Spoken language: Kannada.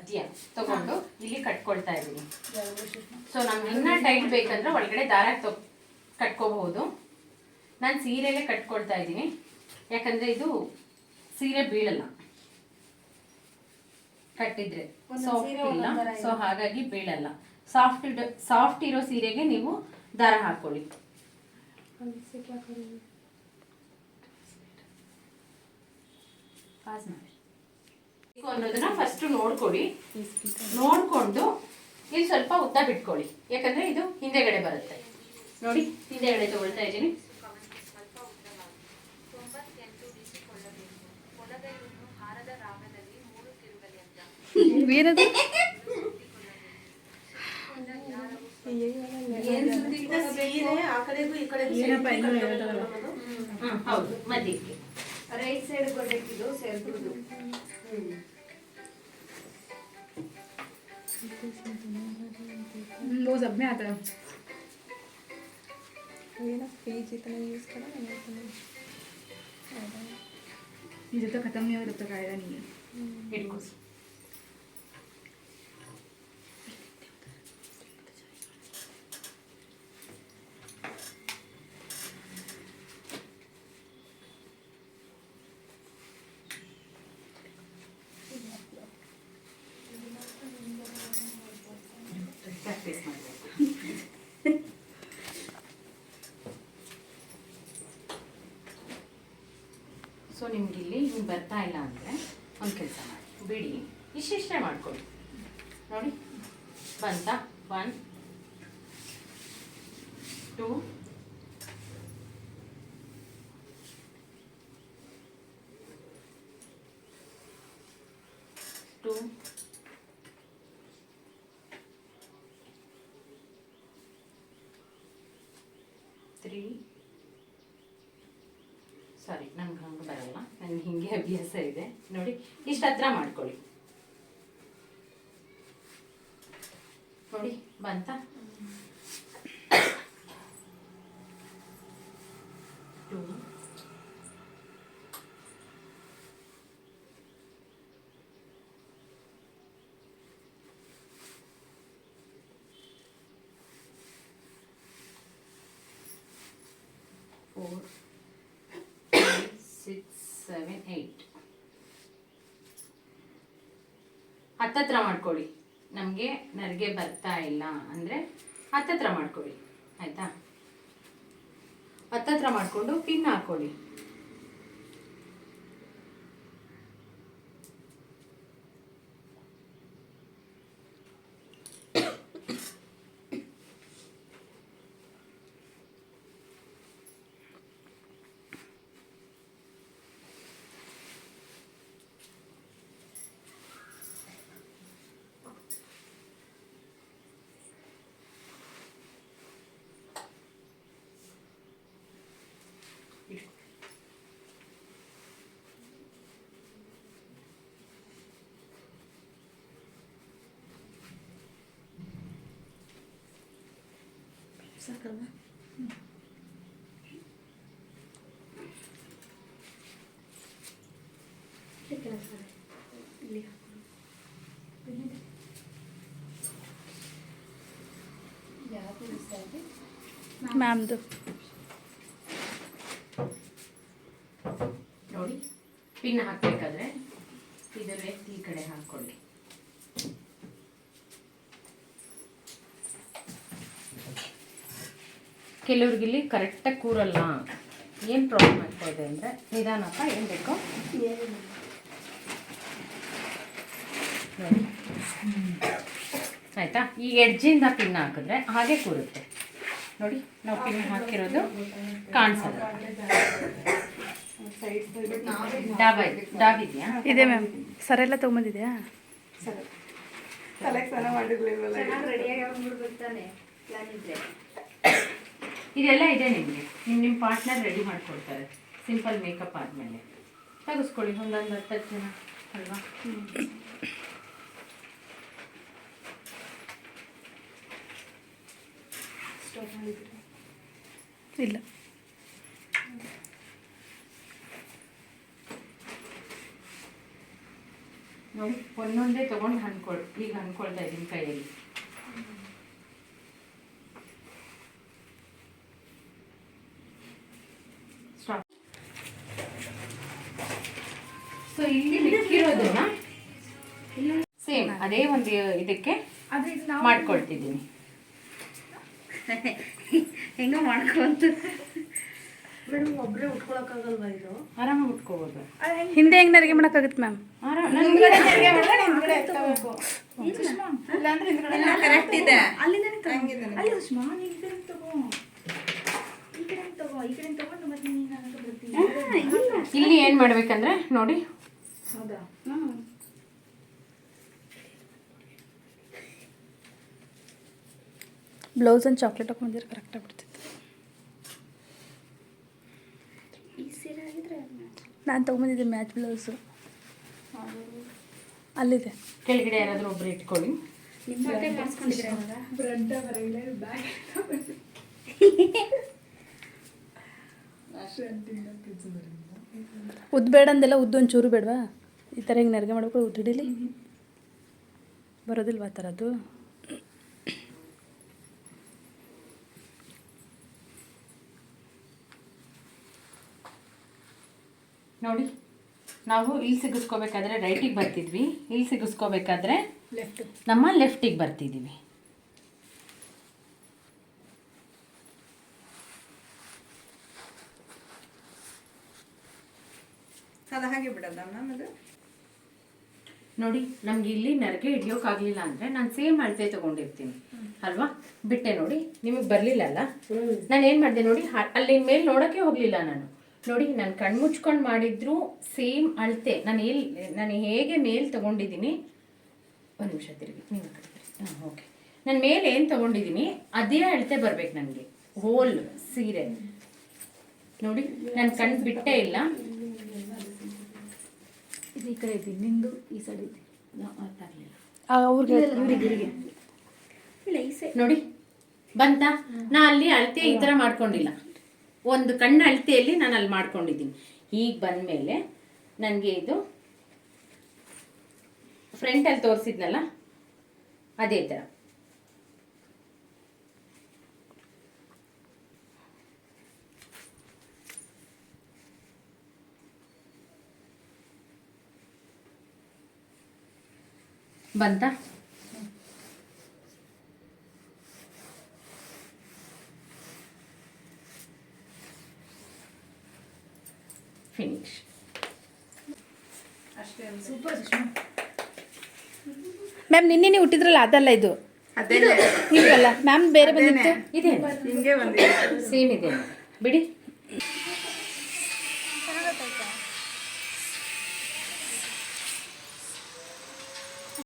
ಮಧ್ಯ ತಗೊಂಡು ಇಲ್ಲಿ ಕಟ್ಕೊಳ್ತಾ ಇದ್ದೀನಿ. ಸೊ ನಮ್ಗೆ ಇನ್ನೂ ಟೈಟ್ ಬೇಕಂದ್ರೆ ಒಳಗಡೆ ದಾರ ಕಟ್ಕೋಬಹುದು. ನಾನು ಸೀರೆಗೆ ಕಟ್ಕೊಳ್ತಾ ಇದ್ದೀನಿ. ಯಾಕಂದ್ರೆ ಇದು ಸೀರೆ ಬೀಳಲ್ಲ. ಕಟ್ಟಿದ್ರೆ ಸೊ ಹಾಗಾಗಿ ಬೀಳಲ್ಲ. ಸಾಫ್ಟ್ ಸಾಫ್ಟ್ ಇರೋ ಸೀರೆಗೆ ನೀವು ದಾರ ಹಾಕೊಳ್ಳಿ. ಪಾಸ್ ಮಾಡಿ. ಅನ್ನೋದನ್ನ ಫಸ್ಟ್ ನೋಡ್ಕೊಳ್ಳಿ. ನೋಡ್ಕೊಂಡು ಇಲ್ಲಿ ಸ್ವಲ್ಪ ಉದ್ದ ಬಿಟ್ಕೊಳ್ಳಿ. ಯಾಕಂದ್ರೆ ಇದು ಹಿಂದೆಗಡೆ ಬರುತ್ತೆ. ನೋಡಿ ಹಿಂದೆಗಡೆ ತಗೊಳ್ತಾ ಇದ್ದೀನಿ. ಹೌದು ಮಧ್ಯಕ್ಕೆ. ರೈಟ್ ಸೈಡ್ ಕೊಡಬೇಕಿದು ಸೇರ್ಬಿಡುದು वो सब में आता है। ये ना पेज इतना यूज़ करा मैंने इतना ये जब तक खत्म नहीं होगा तब तक आएगा नहीं है। ಸೊ ನಿಮ್ಗೆ ಇಲ್ಲಿ ಹಿಂಗೆ ಬರ್ತಾ ಇಲ್ಲ ಅಂದರೆ ಒಂದು ಕೆಲಸ ಮಾಡಿ. ಬಿಡಿ. ಇಷ್ಟಿಷ್ಟೇ ಮಾಡ್ಕೊಳ್ಳಿ ನೋಡಿ. ಬಂತ? One two two three sorry ನಂಗೆ ಹಂಗೆ ಬರಲ್ಲ ನನಗೆ ಹಿಂಗೆ ಅಭ್ಯಾಸ ಇದೆ. ನೋಡಿ ಇಷ್ಟು ಹತ್ರ ಮಾಡ್ಕೊಳ್ಳಿ. ನೋಡಿ ಬಂತ? ಫೋರ್ ಸೆವೆನ್ ಏಯ್ಟ್ ಹತ್ತತ್ರ ಮಾಡ್ಕೊಳ್ಳಿ. ನಮಗೆ ನರಿಗೆ ಬರ್ತಾ ಇಲ್ಲ ಅಂದರೆ ಹತ್ತತ್ರ ಮಾಡ್ಕೊಳ್ಳಿ. ಆಯಿತಾ? ಹತ್ತತ್ರ ಮಾಡಿಕೊಂಡು ಪಿನ್ ಹಾಕೊಳ್ಳಿ ಸಾಕಲ್ವಾ ಇಲ್ಲಿ ಮ್ಯಾಮ್ದು ನೋಡಿ ಪಿನ್ ಹಾಕಬೇಕಾದ್ರೆ ಇದರ ಈ ಕಡೆ ಹಾಕ್ಕೊಳ್ಳಿ. ಕೆಲವ್ರಿಗಿಲ್ಲಿ ಕರೆಕ್ಟಾಗಿ ಕೂರಲ್ಲ. ಏನು ಪ್ರಾಬ್ಲಮ್ ಆಗ್ತಾ ಇದೆ ಅಂದರೆ ನಿಧಾನಪ್ಪ ಏನು ಬೇಕು? ನೋಡಿ ಆಯಿತಾ ಈ ಎಡ್ಜಿಂದ ಪಿನ್ ಹಾಕಿದ್ರೆ ಹಾಗೆ ಕೂರುತ್ತೆ. ನೋಡಿ ನಾವು ಪಿನ್ ಹಾಕಿರೋದು ಕಾಣಿಸಲ್ಲ. ಡಾಬ್ ಇದೆ ಡಾಬ್ ಇದೆಯಾ? ಇದೆ ಮ್ಯಾಮ್. ಸರ್ ಎಲ್ಲ ತೊಗೊಂಬಂದಿದ್ಯಾ? ರೆಡಿಯಾಗಿ ಹೋಗ್ಬಿಡ್ಬೇಕು ತಾನೆ? ಪ್ಲಾನ್ ಇದ್ರೆ. ಇದೆಲ್ಲ ಇದೆ ನಿಮಗೆ. ನಿಮ್ಮ ನಿಮ್ಮ ಪಾರ್ಟ್ನರ್ ರೆಡಿ ಮಾಡ್ಕೊಡ್ತಾರೆ. ಸಿಂಪಲ್ ಮೇಕಪ್ ಆದಮೇಲೆ. ತೆಗೆಸ್ಕೊಳ್ಳಿ ಒಂದೊಂದು ಹತ್ತು ಜನ ಅಲ್ವಾ? ಇಲ್ಲ. ನೋಡಿ ಒಂದೊಂದೇ ತಗೊಂಡು ಹನ್ಕೊಳ್ ಈಗ ಅಂದ್ಕೊಳ್ತಾ ಇದ್ದೀನಿ ಕೈಯಲ್ಲಿ. ಅದೇ ಒಂದು ಇದಕ್ಕೆ ಮಾಡ್ಕೊಳ್ತಿದ್ದೀನಿ. ಹೆಂಗ ಮಾಡ್ಕೊಂತ ಮೇಡಮ್ ಒಬ್ಬರೇ ಉಟ್ಕೊಳಕ್ಕಾಗಲ್ವಾ ಇದು? ಆರಾಮಾಗಿ ಉಟ್ಕೋಬೋದು. ಹಿಂದೆ ಹೆಂಗೆ ನರಿಗೆ ಮಾಡೋಕ್ಕಾಗುತ್ತೆ ಮ್ಯಾಮ್? ಆರಾಮ್ ಕರೆಕ್ಟ್ ಇದೆ. ಅಲ್ಲಿಂದನೇ ತಗೋ ಅಲ್ಲಿ ಸುಷ್ಮಾ ನೀನ್ ಈ ಕಡೆ ತಗೋ ಈ ಕಡೆ ತಗೋ ಈ ಕಡೆ ತಗೊಂಡು ಮತ್ತೆ ನೀನು ನನಗೆ ಬರ್ತೀನಿ ಇಲ್ಲಿ ಏನು ಮಾಡ್ಬೇಕಂದ್ರೆ ನೋಡಿ ಹೌದಾ ಬ್ಲೌಸ್ ಅಂಡ್ ಚಾಕ್ಲೇಟ್ ಹಾಕೊಂಡಿದ್ರೆ ಕರೆಕ್ಟ್ ಬಿಡ್ತಿತ್ತು. ಈ ಸೀರೆ ಆಗಿದ್ರೆ ನಾನು ತೊಗೊಂಬಂದಿದ್ದೆ ಮ್ಯಾಚ್ ಬ್ಲೌಸು. ಅಲ್ಲಿದೆ. ಕೆಳಗಡೆ ಯಾರಾದರೂ ಒಬ್ಬರು ಇಟ್ಕೊಳ್ಳಿ. ನಿಮ್ಮ ಜೊತೆ ಮಾಡಿಸ್ಕೊಂಡಿದ್ರೆ ಉದ್ದು ಬೇಡ ಅಂದೆಲ್ಲ ಉದ್ದು ಒಂಚೂರು ಬೇಡವಾ? ಈ ಥರ ಹಿಂಗೆ ನೆರಿಗೆ ಮಾಡ್ಬೇಕು ಉದ್ದು ಹಿಡೀಲಿ ಬರೋದಿಲ್ವಾ ಆ ಥರದ್ದು ನೋಡಿ ನಾವು ಇಲ್ಲಿ ಸಿಗಿಸ್ಕೋಬೇಕಾದ್ರೆ ರೈಟಿಗೆ ಬರ್ತಿದ್ವಿ. ಇಲ್ಲಿ ಸಿಗಿಸ್ಕೋಬೇಕಾದ್ರೆ ಲೆಫ್ಟ್ ನಮ್ಮ ಲೆಫ್ಟಿಗೆ ಬರ್ತಿದ್ದೀವಿ ಹಾಗೆ ಬಿಡಲ್ಲ ನೋಡಿ ನಮ್ಗೆ ಇಲ್ಲಿ ನರ್ಗೆ ಹಿಡಿಯೋಕ್ಕಾಗಲಿಲ್ಲ ಅಂದರೆ ನಾನು ಸೇಮ್ ಅಳತೆ ತಗೊಂಡಿರ್ತೀನಿ. ಅಲ್ವಾ? ಬಿಟ್ಟೆ ನೋಡಿ ನಿಮಗೆ ಬರಲಿಲ್ಲ ಅಲ್ಲ? ನಾನು ಏನು ಮಾಡಿದೆ ನೋಡಿ ಅಲ್ಲಿ ಮೇಲೆ ನೋಡೋಕ್ಕೆ ಹೋಗಲಿಲ್ಲ ನಾನು. ನೋಡಿ ನಾನು ಕಣ್ಮುಚ್ಕೊಂಡು ಮಾಡಿದ್ರು ಸೇಮ್ ಅಳತೆ. ನಾನು ಎಲ್ಲಿ ನಾನು ಹೇಗೆ ಮೇಲ್ ತಗೊಂಡಿದ್ದೀನಿ. ಒಂದು ನಿಮಿಷ ತಿರುಗಿ ನೀವು ಹಾಂ ಓಕೆ. ನಾನು ಮೇಲೆ ಏನು ತಗೊಂಡಿದ್ದೀನಿ ಅದೇ ಅಳತೆ ಬರ್ಬೇಕು ನನಗೆ. ಹೋಲ್ ಸೀರೆ. ನೋಡಿ ನಾನು ಕಣ್ಣು ಬಿಟ್ಟೇ ಇಲ್ಲ. ಇದು ಈ ಕಡೆ ಇದೆ ನಿಂದು ಈ ಸೈಡ್ ಇದೆ. ಅರ್ಥ ಆಗಲಿಲ್ಲ ಅವ್ರಿಗೆ ಇಲ್ಲ ಈ ನೋಡಿ ಬಂತ? ನಾ ಅಲ್ಲಿ ಅಳತೆ ಈ ಥರ ಮಾಡ್ಕೊಂಡಿಲ್ಲ. ಒಂದು ಕಣ್ಣು ಅಳತೆಯಲ್ಲಿ ನಾನು ಅಲ್ಲಿ ಮಾಡ್ಕೊಂಡಿದ್ದೀನಿ. ಈಗ ಬಂದಮೇಲೆ ನನಗೆ ಇದು ಫ್ರಂಟಲ್ಲಿ ತೋರಿಸಿದ್ನಲ್ಲ, ಅದೇ ಥರ. ಬಂತಾ? ಮ್ಯಾಮ್ ನಿನ್ನೆ ನೀವು ಹುಟ್ಟಿದ್ರಲ್ಲ ಅದಲ್ಲ ಇದು. ಇದಲ್ಲ ಮ್ಯಾಮ್ ಬೇರೆ ಬಂದಿತ್ತು? ಇದೆ ಸೇಮ್ ಇದೆ ಬಿಡಿ.